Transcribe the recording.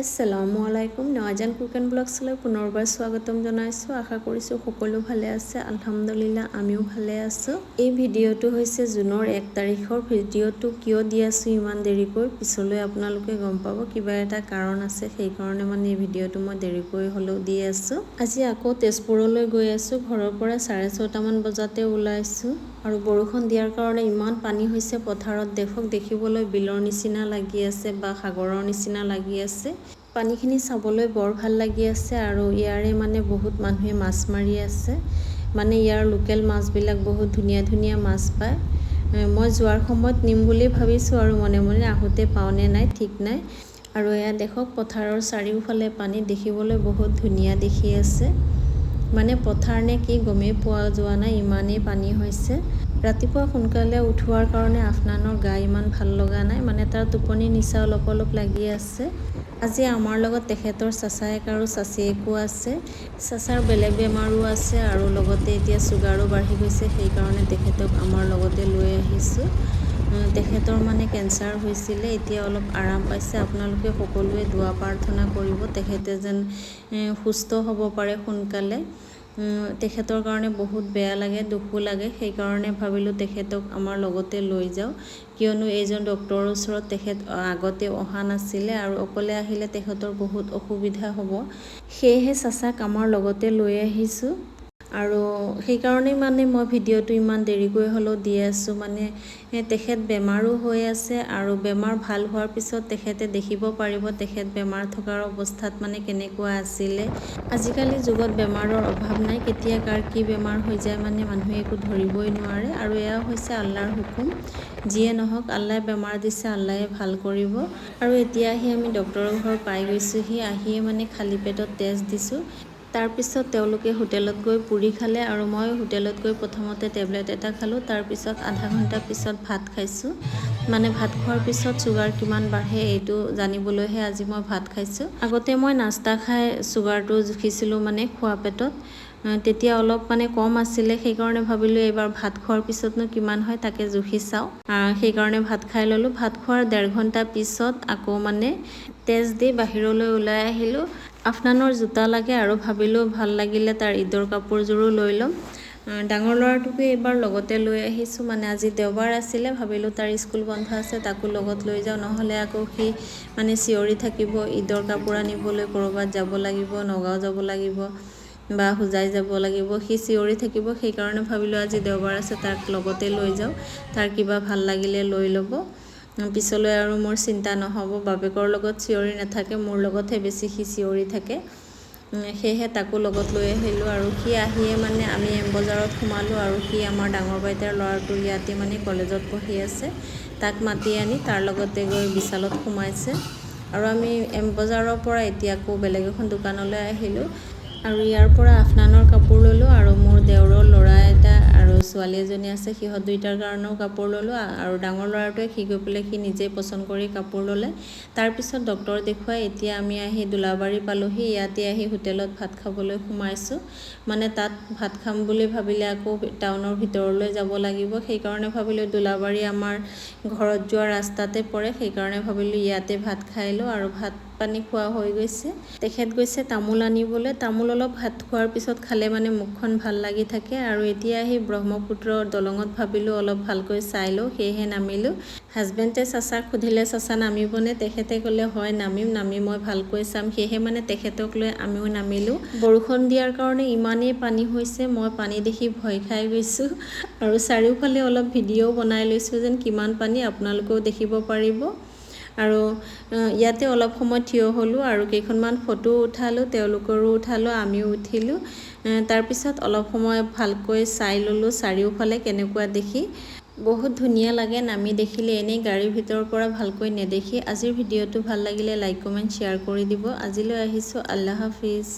আসসালামু আলাইকুম। নৱাজান cook and পুনৰবাৰ স্বাগতম জনাইছোঁ। আশা কৰিছোঁ সকলো ভালে আছে। আলহামদুলিল্লাহ, আমিও ভালে আছোঁ। এই ভিডিঅ'টো হৈছে জুনৰ এক তাৰিখৰ ভিডিঅ'টো। কিয় দি আছোঁ ইমান দেৰিকৈ? পিছলৈ আপোনালোকে গম পাব কিবা এটা কাৰণ আছে। সেইকাৰণে মানে এই ভিডিঅ'টো মই দেৰিকৈ হ'লেও দি আছোঁ। আজি আকৌ তেজপুৰলৈ গৈ আছোঁ। ঘৰৰ পৰা চাৰে ছটামান বজাতে ওলাইছোঁ। আৰু বৰষুণ দিয়াৰ কাৰণে ইমান পানী হৈছে পথাৰত দেখক দেখিবলৈ বিলৰ নিচিনা লাগি আছে বা সাগৰৰ নিচিনা লাগি আছে। পানীখিনি চাবলৈ বৰ ভাল লাগি আছে আৰু ইয়াৰে মানে বহুত মানুহে মাছ মাৰি আছে। মানে ইয়াৰ লোকেল মাছবিলাক বহুত ধুনীয়া ধুনীয়া মাছ পায়। মই যোৱাৰ সময়ত নিম বুলি ভাবিছোঁ আৰু মনে মনে আহোঁতে পাওঁনে নাই ঠিক নাই। আৰু এয়া দেখক পথাৰৰ চাৰিওফালে পানী দেখিবলৈ বহুত ধুনীয়া দেখি আছে। মানে পথাৰ নে কি গমেই পোৱা যোৱা নাই ইমানেই পানী হৈছে। ৰাতিপুৱা সোনকালে উঠোৱাৰ কাৰণে আফনানৰ গা ইমান ভাল লগা নাই মানে তাৰ টোপনি নিচা অলপ অলপ লাগি আছে। আজি আমাৰ লগত তেখেতৰ চাচায়েক আৰু চাচিয়েকো আছে। চাচাৰ বেলেগ বেমাৰো আছে আৰু লগতে এতিয়া চুগাৰো বাঢ়ি গৈছে সেইকাৰণে তেখেতক আমাৰ লগতে লৈ আহিছোঁ। তেখেতৰ মানে কেঞ্চাৰ হৈছিলে এতিয়া অলপ আৰাম পাইছে। আপোনালোকে সকলোৱে দোৱা প্ৰাৰ্থনা কৰিব তেখেতে যেন সুস্থ হ'ব পাৰে সোনকালে। তেখেতৰ কাৰণে বহুত বেয়া লাগে দুখো লাগে। সেইকাৰণে ভাবিলোঁ তেখেতক আমাৰ লগতে লৈ যাওঁ। কিয়নো এইজন ডক্তৰৰ ওচৰত তেখেত আগতে অহা নাছিলে আৰু অকলে আহিলে তেখেতৰ বহুত অসুবিধা হ'ব। সেয়েহে চাচাক আমাৰ লগতে লৈ আহিছোঁ। আৰু সেইকাৰণেই মানে মই ভিডিঅ'টো ইমান দেৰিকৈ হ'লেও দি আছোঁ। মানে তেখেত বেমাৰো হৈ আছে আৰু বেমাৰ ভাল হোৱাৰ পিছত তেখেতে দেখিব পাৰিব তেখেত বেমাৰ থকাৰ অৱস্থাত মানে কেনেকুৱা আছিলে। আজিকালি যুগত বেমাৰৰ অভাৱ নাই কেতিয়া কাৰ কি বেমাৰ হৈ যায় মানে মানুহে একো ধৰিবই নোৱাৰে আৰু এয়া হৈছে আল্লাৰ হুকুম। যিয়ে নহওক আল্লাই বেমাৰ দিছে আল্লাই ভাল কৰিব। আৰু এতিয়া আহি আমি ডক্তৰৰ ঘৰ পাই গৈছোঁহি আহিয়ে মানে খালী পেটত তেজ দিছোঁ। তাৰপিছত তেওঁলোকে হোটেলত গৈ পুৰি খালে আৰু মই হোটেলত গৈ প্ৰথমতে টেবলেট এটা খালোঁ তাৰপিছত আধা ঘণ্টা পিছত ভাত খাইছোঁ। মানে ভাত খোৱাৰ পিছত চুগাৰ কিমান বাঢ়ে এইটো জানিবলৈহে আজি মই ভাত খাইছোঁ। আগতে মই নাস্তা খাই চুগাৰটো জুখিছিলোঁ মানে খোৱা পেটত। তেতিয়া অলপ মানে কম আছিলে সেইকাৰণে ভাবিলোঁ এইবাৰ ভাত খোৱাৰ পিছতনো কিমান হয় তাকে জুখি চাওঁ। সেইকাৰণে ভাত খাই ল'লোঁ। ভাত খোৱাৰ ডেৰ ঘণ্টা পিছত আকৌ মানে তেজ দি বাহিৰলৈ ওলাই আহিলোঁ। আফনানৰ জোতা লাগে আৰু ভাবিলোঁ ভাল লাগিলে তাৰ ঈদৰ কাপোৰযোৰো লৈ ল'ম। ডাঙৰ ল'ৰাটোকে এইবাৰ লগতে লৈ আহিছোঁ। মানে আজি দেওবাৰ আছিলে ভাবিলোঁ তাৰ স্কুল বন্ধ আছে তাকো লগত লৈ যাওঁ। নহ'লে আকৌ সি মানে চিঞৰি থাকিব। ঈদৰ কাপোৰ আনিবলৈ ক'ৰবাত যাব লাগিব নগাঁও যাব লাগিব। বা হোজাই যাব লাগিব সি চিঞৰি থাকিব সেইকাৰণে ভাবিলোঁ আজি দেওবাৰ আছে তাক লগতে লৈ যাওঁ। তাৰ কিবা ভাল লাগিলে লৈ ল'ব। পিছলৈ আৰু মোৰ চিন্তা নহ'ব বাপেকৰ লগত চিঞৰি নাথাকে মোৰ লগতহে বেছি সি চিঞৰি থাকে। সেয়েহে তাকো লগত লৈ আহিলোঁ আৰু সি আহিয়ে মানে আমি এম বজাৰত সোমালোঁ আৰু সি আমাৰ ডাঙৰ বাইদেউৰ ল'ৰাটো ইয়াতে মানে কলেজত পঢ়ি আছে। তাক মাতি আনি তাৰ লগতে গৈ বিশালত সোমাইছে। আৰু আমি এম বজাৰৰ পৰা এতিয়া আকৌ বেলেগ এখন দোকানলৈ আহিলোঁ। আৰু ইয়াৰ পৰা আফনানৰ কাপোৰ ল'লোঁ আৰু মোৰ দেওৰৰ ল'ৰা এটা আৰু ছোৱালী এজনী আছে সিহঁত দুইটাৰ কাৰণেও কাপোৰ ল'লোঁ। আৰু ডাঙৰ ল'ৰাটোৱে সি গৈ পেলাই সি নিজেই পচন্দ কৰি কাপোৰ ল'লে। তাৰপিছত ডক্তৰ দেখুৱাই এতিয়া আমি আহি দোলাবাৰী পালোঁহি ইয়াতে আহি হোটেলত ভাত খাবলৈ সোমাইছোঁ। মানে তাত ভাত খাম বুলি ভাবিলে আকৌ টাউনৰ ভিতৰলৈ যাব লাগিব। সেইকাৰণে ভাবিলোঁ দোলাবাৰী আমাৰ ঘৰত যোৱা ৰাস্তাতে পৰে। সেইকাৰণে ভাবিলোঁ ইয়াতে ভাত খাই লওঁ আৰু ভাত পানী খোৱা হৈ গৈছে। তেখেত গৈছে তামোল আনিবলৈ। তামোল অলপ ভাত খোৱাৰ পিছত খালে মানে মুখখন ভাল লাগি থাকে। আৰু এতিয়া আহি ব্ৰহ্মপুত্ৰ দলঙত ভাবিলোঁ অলপ ভালকৈ চাই লওঁ সেয়েহে নামিলোঁ। হাজবেণ্ডে চাচাক সুধিলে চাচা নামিবনে? তেখেতে ক'লে হয় নামিম নামি মই ভালকৈ চাম। সেয়েহে মানে তেখেতক লৈ আমিও নামিলোঁ। বৰষুণ দিয়াৰ কাৰণে ইমানেই পানী হৈছে মই পানী দেখি ভয় খাই গৈছোঁ। আৰু চাৰিওফালে অলপ ভিডিঅ' বনাই লৈছোঁ যেন কিমান পানী আপোনালোকেও দেখিব পাৰিব। আৰু ইয়াতে অলপ সময় থিয় হ'লোঁ আৰু কেইখনমান ফটো উঠালোঁ তেওঁলোকৰো উঠালোঁ আমিও উঠিলোঁ। তাৰপিছত অলপ সময় ভালকৈ চাই ল'লোঁ চাৰিওফালে কেনেকুৱা দেখি। বহুত ধুনীয়া লাগে নামি দেখিলে এনেই গাড়ীৰ ভিতৰৰ পৰা ভালকৈ নেদেখি। আজিৰ ভিডিঅ'টো ভাল লাগিলে লাইক কমেণ্ট শ্বেয়াৰ কৰি দিব। আজিলৈ আহিছোঁ আল্লাহ হাফিজ।